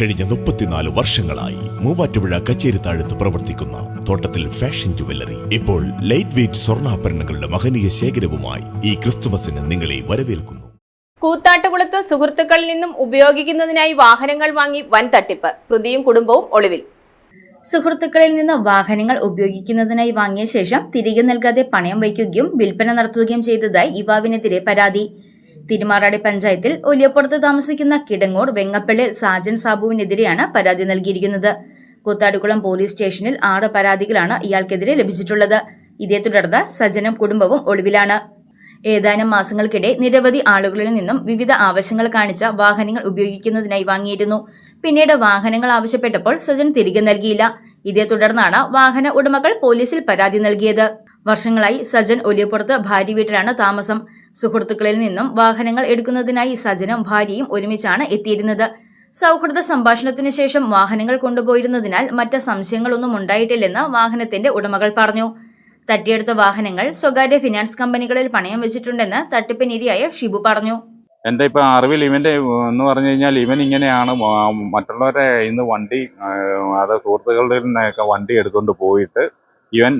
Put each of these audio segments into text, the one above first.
കഴിഞ്ഞ മുപ്പത്തിനാല് വർഷങ്ങളായി മൂവാറ്റുപുഴ കച്ചേരിത്താഴത്ത് പ്രവർത്തിക്കുന്ന തോട്ടത്തിൽ ഫാഷൻ ജുവല്ലറി ഇപ്പോൾ ലൈറ്റ് വെയ്റ്റ് സ്വർണാഭരണങ്ങളുടെ മഹനീയ ശേഖരവുമായി ഈ ക്രിസ്തുമസിന് നിങ്ങളെ വരവേൽക്കുന്നു. കൂത്താട്ടുകുളത്ത് സുഹൃത്തുക്കളിൽ നിന്നും ഉപയോഗിക്കുന്നതിനായി വാഹനങ്ങൾ വാങ്ങി വൻ തട്ടിപ്പ് പ്രതിയും കുടുംബവും ഒളിവിൽ. സുഹൃത്തുക്കളിൽ നിന്ന് വാഹനങ്ങൾ ഉപയോഗിക്കുന്നതിനായി വാങ്ങിയ ശേഷം തിരികെ നൽകാതെ പണയം വയ്ക്കുകയും വിൽപ്പന നടത്തുകയും ചെയ്തതായി യുവാവിനെതിരെ പരാതി. തിരുമാറാടി പഞ്ചായത്തിൽ ഒലിയപ്പുറത്ത് താമസിക്കുന്ന കിടങ്ങോട് വെങ്ങപ്പള്ളിൽ സാജൻ സാബുവിനെതിരെയാണ് പരാതി നൽകിയിരിക്കുന്നത്. കൂത്താടിക്കുളം പോലീസ് സ്റ്റേഷനിൽ ആറ് പരാതികളാണ് ഇയാൾക്കെതിരെ ലഭിച്ചിട്ടുള്ളത്. ഇതേ തുടർന്ന് സജനം കുടുംബവും ഒളിവിലാണ്. ഏതാനും മാസങ്ങൾക്കിടെ നിരവധി ആളുകളിൽ നിന്നും വിവിധ ആവശ്യങ്ങൾ കാണിച്ച വാഹനങ്ങൾ ഉപയോഗിക്കുന്നതിനായി വാങ്ങിയിരുന്നു. പിന്നീട് വാഹനങ്ങൾ ആവശ്യപ്പെട്ടപ്പോൾ സജൻ തിരികെ നൽകിയില്ല. ഇതേ തുടർന്നാണ് വാഹന ഉടമകൾ പോലീസിൽ പരാതി നൽകിയത്. വർഷങ്ങളായി സജൻ ഒലിയപ്പുറത്ത് ഭാര്യ വീട്ടിലാണ് താമസം. സുഹൃത്തുക്കളിൽ നിന്നും വാഹനങ്ങൾ എടുക്കുന്നതിനായി സജനും ഭാര്യയും ഒരുമിച്ചാണ് എത്തിയിരുന്നത്. സൗഹൃദ സംഭാഷണത്തിന് ശേഷം വാഹനങ്ങൾ കൊണ്ടുപോയിരുന്നതിനാൽ മറ്റ് സംശയങ്ങളൊന്നും ഉണ്ടായിട്ടില്ലെന്ന് വാഹനത്തിന്റെ ഉടമകൾ പറഞ്ഞു. തട്ടിയെടുത്ത വാഹനങ്ങൾ സ്വകാര്യ ഫിനാൻസ് കമ്പനികളിൽ പണയം വെച്ചിട്ടുണ്ടെന്ന് തട്ടിപ്പിനിരയായ ഷിബു പറഞ്ഞു. എന്റെ ഇപ്പം അറിവിൽ ഇവന്റെ എന്ന് പറഞ്ഞു കഴിഞ്ഞാൽ ഇവൻ ഇങ്ങനെയാണ് മറ്റുള്ളവരെ ഇന്ന് വണ്ടി അത് സുഹൃത്തുക്കളുടെ വണ്ടി എടുത്തുകൊണ്ട് പോയിട്ട് ഇവൻ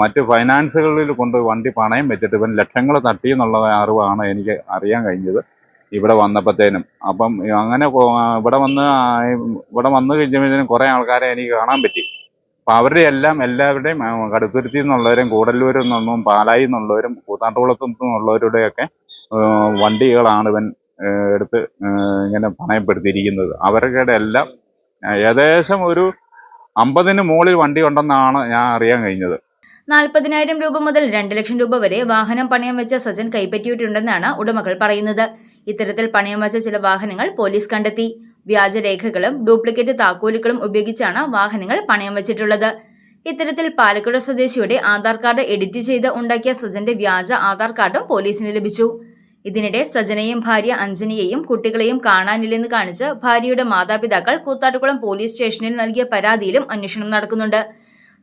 മറ്റ് ഫൈനാൻസുകളിൽ കൊണ്ട് വണ്ടി പണയം വെച്ചിട്ട് ഇവൻ ലക്ഷങ്ങൾ തട്ടി എന്നുള്ള അറിവാണ് എനിക്ക് അറിയാൻ കഴിഞ്ഞത് ഇവിടെ വന്നപ്പോഴത്തേനും. അപ്പം അങ്ങനെ ഇവിടെ വന്ന് ഇവിടെ വന്ന് കഴിഞ്ഞപ്പോഴത്തേനും കുറേ ആൾക്കാരെ എനിക്ക് കാണാൻ പറ്റി. അപ്പം അവരുടെ എല്ലാം എല്ലാവരുടെയും കടുത്തുരുത്തി നിന്നുള്ളവരും കൂടല്ലൂരിൽ നിന്നും പാലായിൽ നിന്നുള്ളവരും കൂത്താട്ടുകുളത്തു നിന്നുള്ളവരുടെയൊക്കെ വണ്ടികളാണ് ഇവൻ എടുത്ത് ഇങ്ങനെ പണയപ്പെടുത്തിയിരിക്കുന്നത്. അവരുടെ എല്ലാം ഏകദേശം ഒരു അമ്പതിന് മുകളിൽ വണ്ടി ഉണ്ടെന്നാണ് ഞാൻ അറിയാൻ കഴിഞ്ഞത്. നാൽപ്പതിനായിരം രൂപ മുതൽ രണ്ട് ലക്ഷം രൂപ വരെ വാഹനം പണയം വെച്ച സജൻ കൈപ്പറ്റിയിട്ടുണ്ടെന്നാണ് ഉടമകൾ പറയുന്നത്. ഇത്തരത്തിൽ പണയം വെച്ച ചില വാഹനങ്ങൾ പോലീസ് കണ്ടെത്തി. വ്യാജരേഖകളും ഡ്യൂപ്ലിക്കേറ്റ് താക്കോലുകളും ഉപയോഗിച്ചാണ് വാഹനങ്ങൾ പണയം വെച്ചിട്ടുള്ളത്. ഇത്തരത്തിൽ പാലക്കാട് സ്വദേശിയുടെ ആധാർ കാർഡ് എഡിറ്റ് ചെയ്ത് ഉണ്ടാക്കിയ സജന്റെ വ്യാജ ആധാർ കാർഡും പോലീസിന് ലഭിച്ചു. ഇതിനിടെ സജനയും ഭാര്യ അഞ്ജനയെയും കുട്ടികളെയും കാണാനില്ലെന്ന് കാണിച്ച് ഭാര്യയുടെ മാതാപിതാക്കൾ കൂത്താട്ടുകുളം പോലീസ് സ്റ്റേഷനിൽ നൽകിയ പരാതിയിലും അന്വേഷണം നടക്കുന്നുണ്ട്.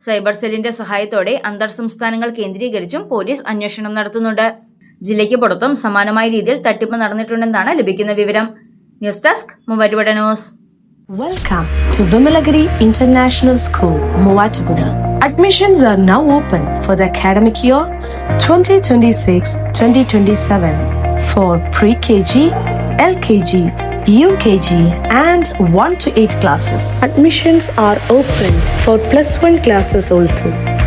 സൈബർ സെല്ലിന്റെ സഹായത്തോടെ അന്തർ സംസ്ഥാനങ്ങൾ കേന്ദ്രീകരിച്ചും പോലീസ് അന്വേഷണം നടത്തുന്നുണ്ട്. ജില്ലയ്ക്ക് പുറത്തും സമാനമായ രീതിയിൽ തട്ടിപ്പ് നടന്നിട്ടുണ്ടെന്നാണ് ലഭിക്കുന്ന വിവരം. News desk Muvattupuzha news. Welcome to Vimalagiri International School Muvattupuzha Admissions are now open for the academic year 2026-2027 for pre-KG, LKG, UKG and 1 to 8 classes. Admissions are open for plus 1 classes also.